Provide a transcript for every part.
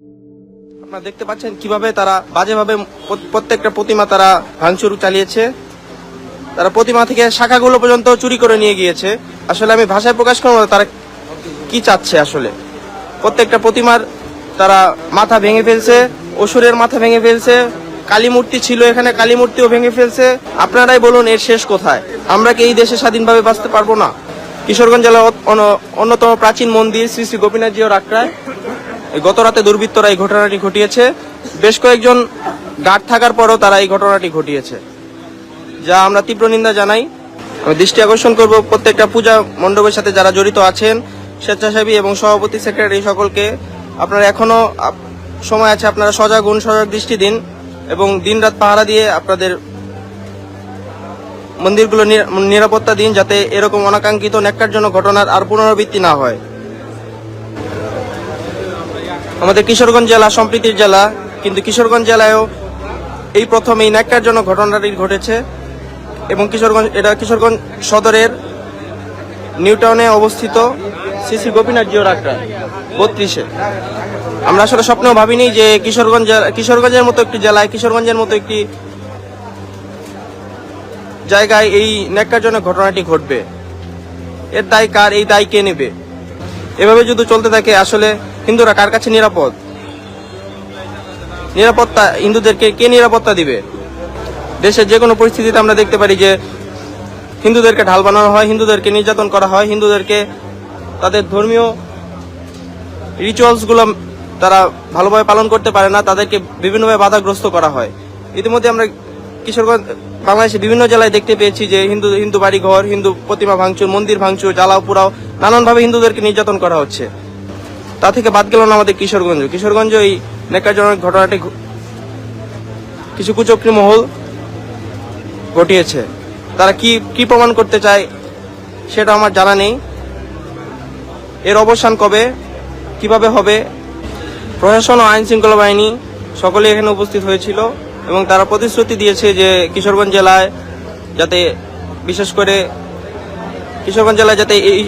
আপনারা দেখতে পাচ্ছেন কীভাবে তারা বাজেভাবে প্র- প্রত্যেকটা প্রতিমা তারা ভাঙচুর চালিয়েছে। তারা প্রতিমা থেকে শাখাগুলো পর্যন্ত চুরি করে নিয়ে গিয়েছে। আসলে আমি ভাষায় প্রকাশ করব না, তারা কি চাচ্ছে আসলে? প্রত্যেকটা প্রতিমার তারা মাথা ভেঙে ফেলছে, অসুরের মাথা ভেঙে ফেলছে কালী মূর্তি ছিল এখানে কালী মূর্তিও ভেঙে ফেলছে। আপনারাই বলুন এর শেষ কোথায়? আমরা কি এই দেশে স্বাধীনভাবে বাঁচতে পারব না? কিশোরগঞ্জ জেলার অন্যতম প্রাচীন মন্দির শ্রী শ্রী গোপীনাথ জিও রাকড়ায় এই গত রাতে দুর্বৃত্তরা এই ঘটনাটি ঘটিয়েছে। বেশ কয়েকজন গার্ড থাকার পরও তারা এই ঘটনাটি ঘটিয়েছে। যা আমরা তীব্র নিন্দা জানাই। আমি দৃষ্টি আকর্ষণ করব প্রত্যেকটা পূজা মণ্ডপের সাথে যারা জড়িত আছেন, স্বেচ্ছাসেবী এবং সভাপতি, সেক্রেটারি সকলকে। আপনারা এখনও আপ- সময় আছে, আপনারা সজাগ গুণ সজাগ দৃষ্টি দিন এবং দিনরাত পাহারা দিয়ে আপনাদের মন্দিরগুলো নিরা- নিরাপত্তা দিন যাতে এরকম অনাকাঙ্ক্ষিত ন্যাক্কারজনক ঘটনার আর পুনরাবৃত্তি না হয়। আমাদের কিশোরগঞ্জ জেলা, সম্প্রীতির জেলা, কিন্তু কিশোরগঞ্জ জেলায়ও এই প্রথম এই ন্যাক্কারজনক ঘটনাটি ঘটেছে এবং কিশোরগঞ্জ, এটা কিশোরগঞ্জ সদরের নিউটাউনে অবস্থিত শ্রী গোপীনাথ জিও রাকড়া বত্রিশে। আমরা আসলে স্বপ্নেও ভাবিনি যে কিশোরগঞ্জ কিশোরগঞ্জের মতো একটি জেলায়, কিশোরগঞ্জের মতো একটি জায়গায় এই ন্যাক্কারজনক ঘটনাটি ঘটবে। এর দায় কার, এই দায় কে নেবে? এভাবে যদি চলতে থাকে, আসলে হিন্দুরা কার কাছে নিরাপদ? নিরাপত্তা হিন্দুদেরকে কে নিরাপত্তা দিবে? দেশের যে কোনো পরিস্থিতিতে আমরা দেখতে পারি যে হিন্দুদেরকে ঢাল বানানো হয়, হিন্দুদেরকে নির্যাতন করা হয়, হিন্দুদেরকে তাদের ধর্মীয় রিচুয়ালসগুলো তারা ভালোভাবে পালন করতে পারে না, তাদেরকে বিভিন্নভাবে বাধাগ্রস্ত করা হয়। ইতিমধ্যে আমরা কিশোরগঞ্জ বাংলাদেশে বিভিন্ন জেলায় দেখতে পেয়েছি যে হিন্দু হিন্দু বাড়িঘর, হিন্দু প্রতিমা ভাঙচুর, মন্দির ভাঙচুর, জ্বালাও পুরাও নানানভাবে হিন্দুদেরকে নির্যাতন করা হচ্ছে। তা থেকে বাদ গেল না আমাদের কিশোরগঞ্জ। কিশোরগঞ্জ এই নেকারজনক ঘটনাটি কিছু কুচক্রি মহল ঘটিয়েছে। তারা কি কি প্রমাণ করতে চায় সেটা আমার জানা নেই। এর অবসান কবে, কীভাবে হবে, প্রশাসন ও আইন শৃঙ্খলা বাহিনী সকলে এখানে উপস্থিত হয়েছিল এবং তারা প্রতিশ্রুতি দিয়েছে যে কিশোরগঞ্জ জেলায় যাতে বিশেষ করে কিশোরগঞ্জ জেলায় যাতে এই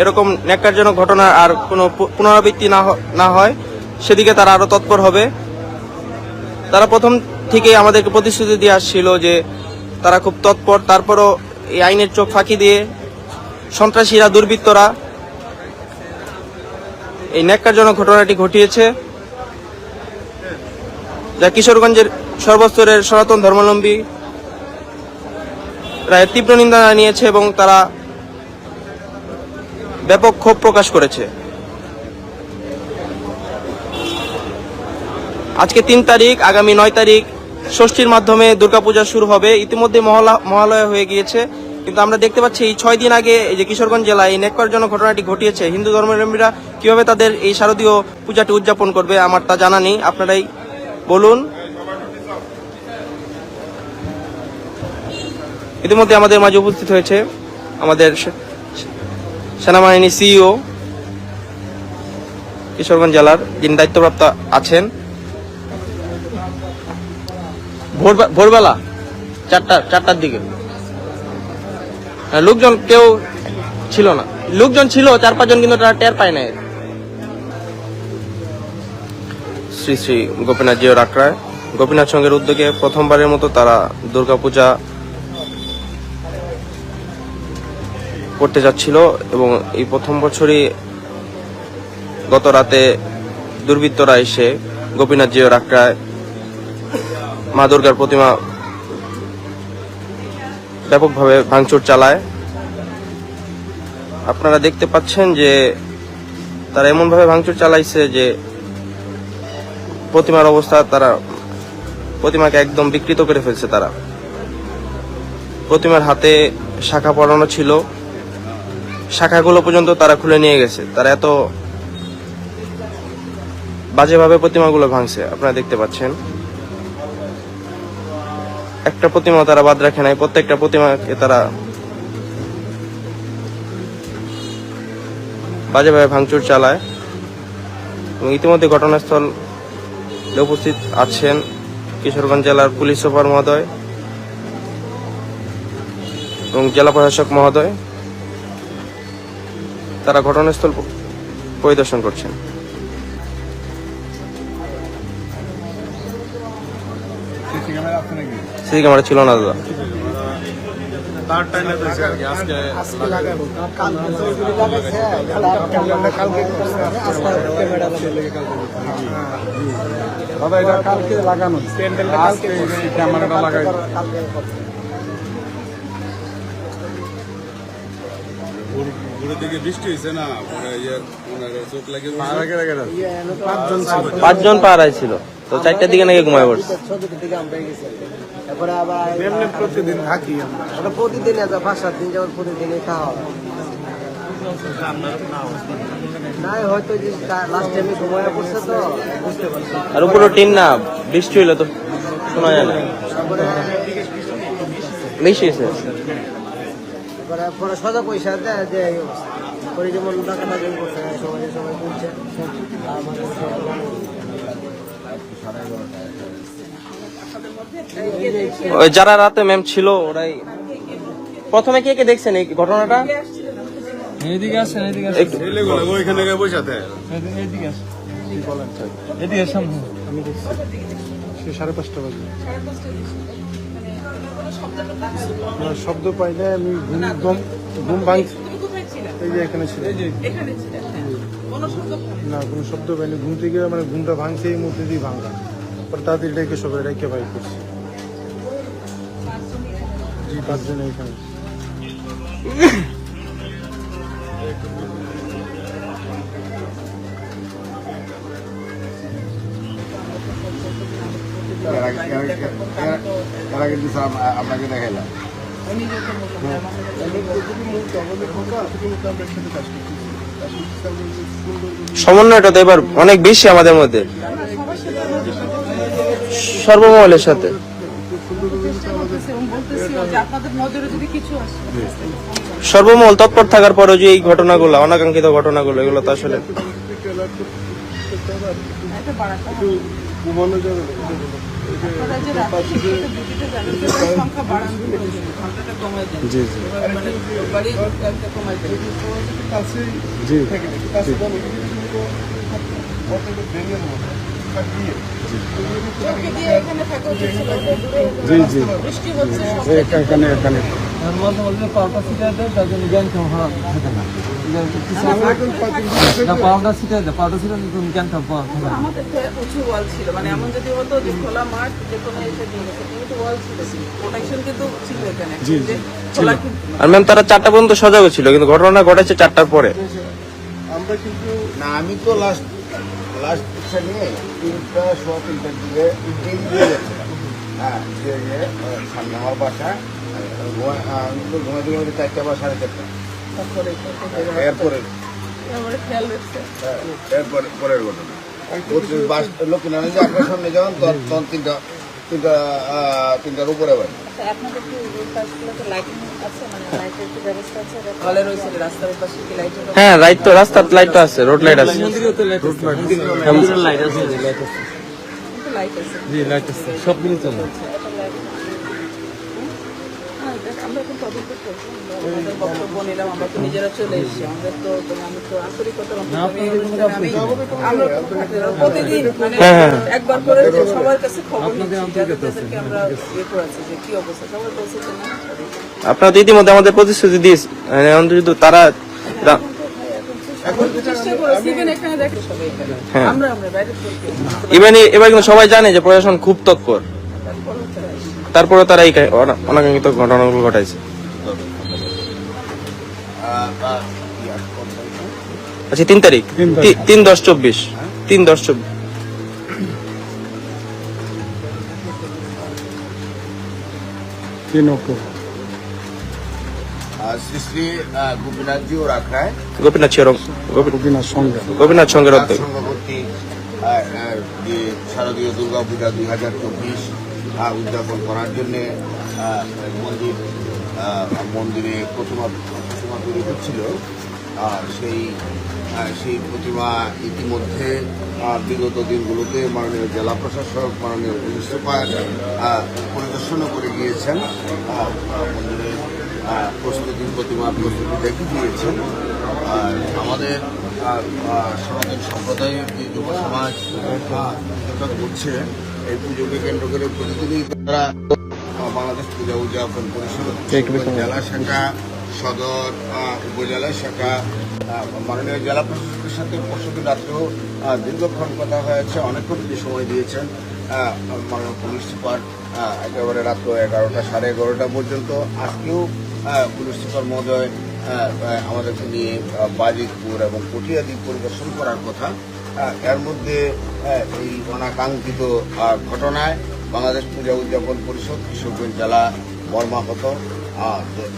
এরকম ন্যাক্কারজনক ঘটনার আর কোনো পুনরাবৃত্তি না হয়, সেদিকে তারা আরও তৎপর হবে। তারা প্রথম থেকেই আমাদেরকে প্রতিশ্রুতি দিয়ে আসছিল যে তারা খুব তৎপর। তারপরও এই আইনের চোখ ফাঁকি দিয়ে সন্ত্রাসীরা, দুর্বৃত্তরা এই ন্যাক্কারজনক ঘটনাটি ঘটিয়েছে, যা কিশোরগঞ্জের সর্বস্তরের সনাতন ধর্মাবলম্বী রায়ের তীব্র নিন্দা জানিয়েছে এবং তারা ব্যাপক ক্ষোভ প্রকাশ করেছে। আজকে তিন তারিখ, আগামী নয় তারিখ ষষ্ঠীর মাধ্যমে দুর্গাপূজা শুরু হবে। ইতিমধ্যে মহলা, মহালয়া হয়ে গিয়েছে। কিন্তু আমরা দেখতে পাচ্ছি এই ছয় দিন আগে এই যে কিশোরগঞ্জ জেলায় এই নেককারজনক ঘটনাটি ঘটিয়েছে। হিন্দু ধর্মাবলম্বীরা কীভাবে তাদের এই শারদীয় পূজাটি উদযাপন করবে আমার তা জানা নেই। আপনারাই বলুন। ইতিমধ্যে আমাদের মাঝে উপস্থিত হয়েছে আমাদের সেনাবাহিনী সিইও কিশোরগঞ্জ জেলার যিনি দায়িত্বপ্রাপ্ত আছেন। ভোরবেলা চারটা চারটার দিকে। হ্যাঁ, লোকজন কেউ ছিল না। লোকজন ছিল চার পাঁচজন কিন্তু তারা টের পায় না শ্রী শ্রী গোপীনাথ জিও রাকড়ায়। গোপীনাথ সঙ্গের উদ্যোগে প্রথমবারের মতো তারা দুর্গাপূজা করতে যাচ্ছিল এবং এই প্রথম বছরই গত রাতে দুর্বৃত্তরা এসে গোপীনাথ জিও রাকড়ায় মা দুর্গার প্রতিমা ব্যাপকভাবে ভাঙচুর চালায়। আপনারা দেখতে পাচ্ছেন যে তারা এমনভাবে ভাঙচুর চালাইছে যে প্রতিমার অবস্থা তারা প্রতিমাকে একদম বিকৃত করে ফেলছে তারা। প্রতিমার হাতে শাখা পরানো ছিল। শাখাগুলো পর্যন্ত তারা খুলে নিয়ে গেছে। তারা এত বাজেভাবে প্রতিমাগুলো ভাঙছে, আপনারা দেখতে পাচ্ছেন। একটা প্রতিমা তারা বাদ রাখে নাই, প্রত্যেকটা প্রতিমাকে তারা বাজেভাবে ভাঙচুর চালায়। এবং ইতিমধ্যে ঘটনাস্থল উপস্থিত আছেন কিশোরগঞ্জ জেলার পুলিশ সুপার মহোদয় এবং জেলা প্রশাসক মহোদয়। তারা ঘটনাস্থল পরিদর্শন করছেন। সিসি ক্যামেরা ছিল না দাদা। দাদা এটা কালকে লাগানো ক্যামেরাটা লাগাই। ভোরের দিকে বৃষ্টি হয়েছে না? পরে ইয়ে ওনার চোখ লাগে আগে পাঁচজন ছিল। পাঁচজন পাড়ায় ছিল। তো চারটার দিকে নাকি ঘুমায় পড়ছে। তারপরে আবার এমনি প্রতিদিন থাকি আমরা। প্রতিদিন পাঁচ সাত দিন যাওয়ার প্রতিদিনই খাওয়া হয়তো লাস্ট টাইমে ঘুমায় পড়ছে তো। আর উপরে টিন না বৃষ্টি হইলে তো শোনা যায় না। বেশি পরে পয়সা দেয় যে এই অবস্থা। পরে যেমন টাকা টাকা করছে সবাই সবাই বলছে ওই যারা রাতে ম্যাম ছিল ওরাই প্রথমে কে কে দেখছেন এই ঘটনাটা? এদিকে আসেন এদিকে আসেন। ওইখানে এদিকে- এদিকে আসেন। এদিকে সামনে সে সাড়ে পাঁচটা বাজে। শব্দ পাই না আমি ঘুম ঘুম ভাঙছি এই যে এখানে ছিল না, কোনো শব্দ পাইনি। ঘুম থেকে মানে ঘুমটা ভাঙছে, এই মুহূর্তে দিয়ে ভাঙা পরে তাদের ডেকে সবাই ডেকে বাই করছে। জি, পাঁচজন এখানে। এরা কিন্তু সব আপনাকে দেখাইলাম সমন্বয়টা তো এবার অনেক বেশি আমাদের মধ্যে। সর্বমহলের সাথে। সর্বমহল তৎপর থাকার পরেও যে এই ঘটনাগুলো, অনাকাঙ্ক্ষিত ঘটনাগুলো, এগুলো তো আসলে একটা। আপনারা যে শিক্ষিত ডিউটিতে যান তাদের সংখ্যা বাড়ান ঘন্টাটা কমাই দেন জি জি। মানে বাড়িয়ে টাইমটা কমাই দেন জি এখানে থাকা উচিত ছিল জি জি। এখানে এখানে। ছিটাই দেয় তার জন্য জ্ঞান খাওয়া থাকে না। পাউডার ছিটাই দেয় পাউডার ছিটাই তুমি জ্ঞান খাওয়া না আমাদের উঁচু ওয়াল ছিল মানে এমন যদি হতো যে খোলা মাঠ যে কোনো এসে দিয়ে গেছে কিন্তু ওয়াল ছিল। প্রোটেকশন কিন্তু ছিল এখানে। যে খোলা কিন্তু আর ম্যাম তারা চারটা পর্যন্ত সজাগ ছিল কিন্তু ঘটনা ঘটেছে চারটার পরে। আমরা কিন্তু না আমি তো লাস্ট লাস্ট নিয়ে তিনটা সোয়া তিনটার দিকে হ্যাঁ সামনে আমার বাসা ঘুমাতে ঘুমাতে চারটা বা সাড়ে চারটা। এরপরে হ্যাঁ, এরপরে পরের ঘটনা। লক্ষ্মীনারায়ণ যে আপনার সামনে যখন তখন তখন তিনটা তিনটা তিনটার উপরে বাড়ি আচ্ছা, আপনাদের কি ওই পাশগুলোতে লাইটিং আছে? মানে লাইটের কি ব্যবস্থা আছে? হলে রয়েছে রাস্তার ওই পাশে কি লাইটের হ্যাঁ লাইট তো রাস্তার লাইট তো আছে। রোড লাইট আছে। লাইট আছে। মন্দিরের লাইট আছে জি লাইট আছে কিন্তু লাইট আছে জি লাইট আছে সবগুলো চলে হ্যাঁ, দেখ, আমরা এখন তদন্ত করছি আমাদের বক্তব্য নিলাম আমরা তো নিজেরা চলে এসেছি আমাদের তো মানে আমি তো আন্তরিকতার অন্তত আমি এই অনুষ্ঠানে আমি আমরা প্রতিদিন মানে একবার করে সবার কাছে খবর নিচ্ছি আমরা ইয়ে করেছি যে কি অবস্থা সবাই বলছে যে না আপনারা তো ইতিমধ্যে আমাদের প্রতিশ্রুতি দিয়েছে মানে তারা হ্যাঁ। এবার কিন্তু সবাই জানে যে প্রশাসন খুব তৎপর। তারপরে তারা এই অনাকাঙ্ক্ষিত ঘটনাগুলো ঘটাইছে। আচ্ছা তিন তারিখ। তিন দশ চব্বিশ। তিন দশ চব্বিশ। গোপীনাথ গোপীনাথ অধ্যক্ষ। শারদীয় দুর্গা পূজা দুই হাজার চব্বিশ উদযাপন করার জন্যে মন্দির মন্দিরে প্রতিমা প্রতিমা তৈরি হচ্ছিল। আর সেই সেই প্রতিমা ইতিমধ্যে বিগত দিনগুলোতে মাননীয় জেলা প্রশাসক, মাননীয় পুলিশ পরিদর্শনও করে গিয়েছেন। মন্দিরের প্রস্তুতি প্রতিমার প্রস্তুতি দেখে দিয়েছেন আমাদের সনাতন সম্প্রদায়ের যুব সমাজ করছে এই পুজোকে কেন্দ্র করে প্রতিদিনই তারা বাংলাদেশ পূজা উদযাপন পরিষদ জেলা শাখা সদর উপজেলা শাখা মাননীয় জেলা প্রশাসকের সাথে পরশুদিন রাত্রেও দীর্ঘক্ষণ কথা হয়েছে অনেকক্ষণ তিনি সময় দিয়েছেন। মাননীয় পুলিশ সুপার একেবারে রাত্র এগারোটা সাড়ে এগারোটা পর্যন্ত। আজকেও পুলিশ সুপার মহোদয় আমাদেরকে নিয়ে বাজিতপুর এবং পটিয়াদি পরিদর্শন করার কথা এর মধ্যে এই অনাকাঙ্ক্ষিত ঘটনায় বাংলাদেশ পূজা উদযাপন পরিষদ কিশোরগঞ্জ জেলা মর্মাহত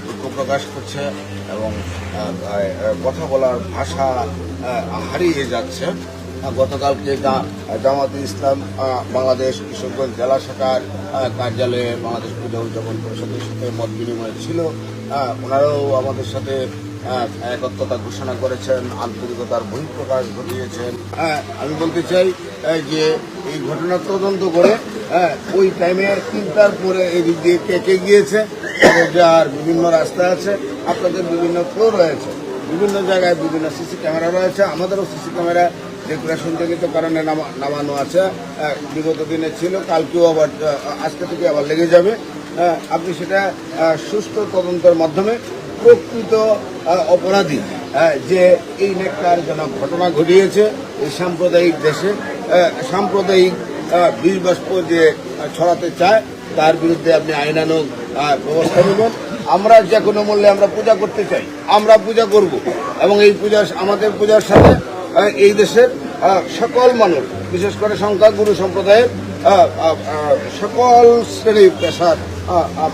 দুঃখ প্রকাশ করছে এবং কথা বলার ভাষা হারিয়ে যাচ্ছে। গতকালকে জামাত ইসলাম বাংলাদেশ কিশোরগঞ্জ জেলা শাখার কার্যালয়ে বাংলাদেশ পূজা উদযাপন পরিষদের সাথে মত বিনিময় ছিল। ওনারাও আমাদের সাথে একত্রতা ঘোষণা করেছেন আন্তরিকতার বহিঃপ্রকাশ ঘটিয়েছেন। হ্যাঁ, আমি বলতে চাই যে এই ঘটনার তদন্ত করে হ্যাঁ, ওই টাইমে তিনটার পরে এদিক দিয়ে কেটে গিয়েছে যার বিভিন্ন রাস্তা আছে আপনাদের বিভিন্ন ফ্লোর রয়েছে বিভিন্ন জায়গায় বিভিন্ন সিসি ক্যামেরা রয়েছে আমাদেরও সিসি ক্যামেরা ডেকোরেশন জনিত কারণে নামা- নামানো আছে আহ, বিগত দিনে ছিল কালকেও আবার আজকে থেকে আবার লেগে যাবে আপনি সেটা সুস্থ তদন্তের মাধ্যমে প্রকৃত অপরাধী। যে এই নেককারজনক ঘটনা ঘটিয়েছে এই সাম্প্রদায়িক দেশে সাম্প্রদায়িক আহ, বিষ বাষ্প যে ছড়াতে চায় তার বিরুদ্ধে আপনি আইনানুগ ব্যবস্থা নেবেন। আমরা যে কোনো মূল্যে আমরা পূজা করতে চাই আমরা পূজা করব। এবং এই পূজা আমাদের পূজার সাথে এই দেশের সকল মানুষ বিশেষ করে সংখ্যাগুরু সম্প্রদায়ের সকল শ্রেণি পেশার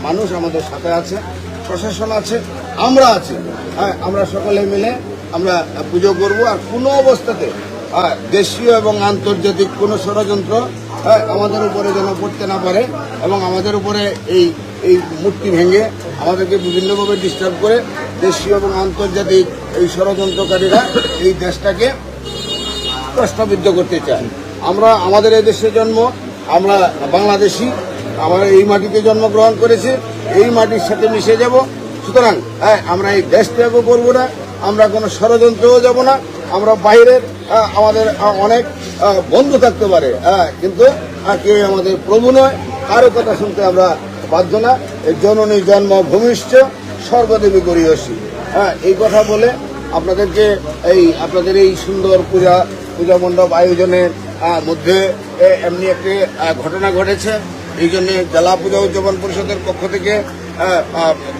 মানুষ আমাদের সাথে আছে প্রশাসন আছে আমরা আছি। হ্যাঁ, আমরা সকলে মিলে আমরা পুজো করব আর কোনো অবস্থাতে আহ, দেশীয় এবং আন্তর্জাতিক কোনো ষড়যন্ত্র আহ, আমাদের উপরে যেন পড়তে না পারে এবং আমাদের উপরে এই এই মূর্তি ভেঙে আমাদেরকে বিভিন্নভাবে ডিস্টার্ব করে দেশীয় এবং আন্তর্জাতিক এই ষড়যন্ত্রকারীরা এই দেশটাকে প্রশ্নবিদ্ধ করতে চায়। আমরা আমাদের এই দেশে জন্ম আমরা বাংলাদেশি আমরা এই মাটিতে জন্মগ্রহণ করেছি এই মাটির সাথে মিশে যাব সুতরাং হ্যাঁ আমরা এই দেশ ত্যাগও করব না, আমরা কোনো ষড়যন্ত্রও যাব না, আমরা বাইরের আমাদের অনেক বন্ধু থাকতে পারে হ্যাঁ কিন্তু কেউ আমাদের প্রভু নয়, কারও কথা শুনতে আমরা বাধ্য না জননী জন্ম ভূমিষ্ঠ সর্বদেবী গরিয়সী হ্যাঁ এই কথা বলে আপনাদেরকে এই, আপনাদের এই সুন্দর পূজা পূজা মণ্ডপ আয়োজনের মধ্যে এমনি একটি ঘটনা ঘটেছে, এই জন্য জেলা পূজা উদযাপন পরিষদের পক্ষ থেকে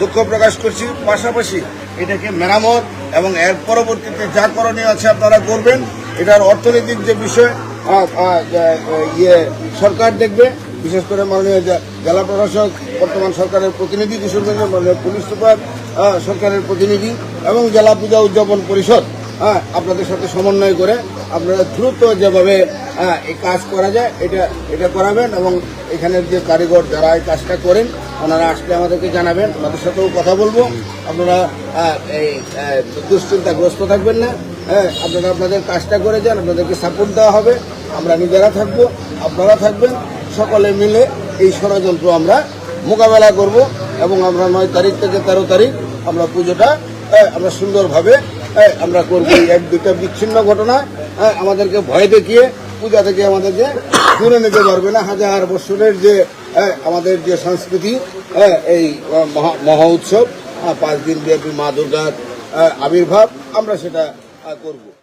দুঃখ প্রকাশ করছি। পাশাপাশি এটাকে মেরামত এবং এর পরবর্তীতে যা করণীয় আছে আপনারা করবেন, এটার অর্থনৈতিক যে বিষয় ইয়ে সরকার দেখবে, বিশেষ করে মাননীয় জেলা প্রশাসক, বর্তমান সরকারের প্রতিনিধি কিশোরগঞ্জের মাননীয় পুলিশ সুপার সরকারের প্রতিনিধি এবং জেলা পূজা উদযাপন পরিষদ হ্যাঁ আপনাদের সাথে সমন্বয় করে আপনারা দ্রুত যেভাবে হ্যাঁ, এই কাজ করা যায় এটা এটা করাবেন এবং এখানের যে কারিগর যারা এই কাজটা করেন ওনারা আসলে আমাদেরকে জানাবেন আমাদের সাথেও কথা বলব। আপনারা আহ, এই দুশ্চিন্তাগ্রস্ত থাকবেন না হ্যাঁ আপনারা আপনাদের কাজটা করে যান আপনাদেরকে সাপোর্ট দেওয়া হবে আমরা নিজেরা থাকব আপনারা থাকবেন সকলে মিলে এই ষড়যন্ত্র আমরা মোকাবেলা করব এবং আমরা নয় তারিখ থেকে তেরো তারিখ আমরা পুজোটা আহ, আমরা সুন্দরভাবে আমরা করব। এক দুটা বিচ্ছিন্ন ঘটনা আমাদেরকে ভয় দেখিয়ে পূজা থেকে আমাদের যে তুলে নিতে পারবে না। হাজার বছরের যে আমাদের যে সংস্কৃতি এই মহা উৎসব পাঁচ দিন ব্যাপী মা দুর্গার আবির্ভাব, আমরা সেটা করব।